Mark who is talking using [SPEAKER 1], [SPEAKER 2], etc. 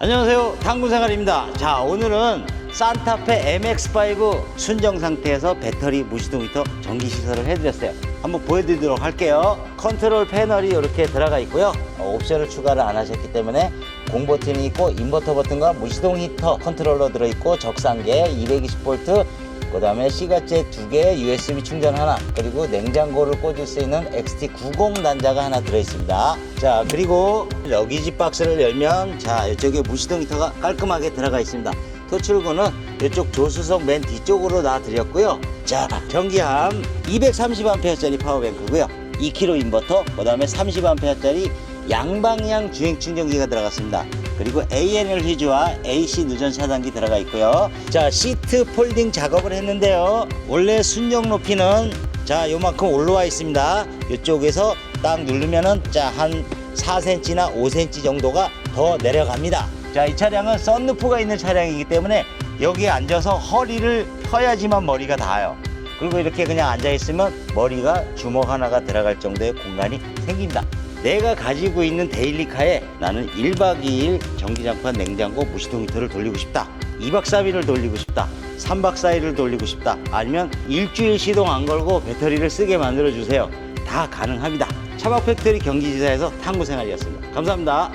[SPEAKER 1] 안녕하세요. 탐구생활입니다. 자 오늘은 산타페 MX5 순정 상태에서 배터리 무시동 히터 전기 시설을 해드렸어요. 한번 보여드리도록 할게요. 컨트롤 패널이 이렇게 들어가 있고요. 어, 옵션을 추가를 안 하셨기 때문에 공 버튼이 있고 인버터 버튼과 무시동 히터 컨트롤러 들어있고 적상계 220V 그 다음에 C가잭 두 개, USB 충전 하나, 그리고 냉장고를 꽂을 수 있는 XT90 단자가 하나 들어있습니다. 자, 그리고 러기지 박스를 열면, 자, 이쪽에 무시동 히터가 깔끔하게 들어가 있습니다. 토출구는 이쪽 조수석 맨 뒤쪽으로 놔드렸고요. 자, 전기함 230A짜리 파워뱅크고요. 2kg 인버터, 그 다음에 30A짜리 양방향 주행 충전기가 들어갔습니다. 그리고 ANL 휴지와 AC 누전 차단기 들어가 있고요. 자, 시트 폴딩 작업을 했는데요. 원래 순정 높이는 자, 요만큼 올라와 있습니다. 이쪽에서 딱 누르면은 자, 한 4cm나 5cm 정도가 더 내려갑니다. 자, 이 차량은 썬루프가 있는 차량이기 때문에 여기에 앉아서 허리를 펴야지만 머리가 닿아요. 그리고 이렇게 그냥 앉아 있으면 머리가 주먹 하나가 들어갈 정도의 공간이 생깁니다. 내가 가지고 있는 데일리카에 나는 1박 2일 전기장판 냉장고 무시동 히터를 돌리고 싶다. 2박 3일을 돌리고 싶다. 3박 4일을 돌리고 싶다. 아니면 일주일 시동 안 걸고 배터리를 쓰게 만들어 주세요. 다 가능합니다. 차박 팩토리 경기지사에서 탐구 생활이었습니다. 감사합니다.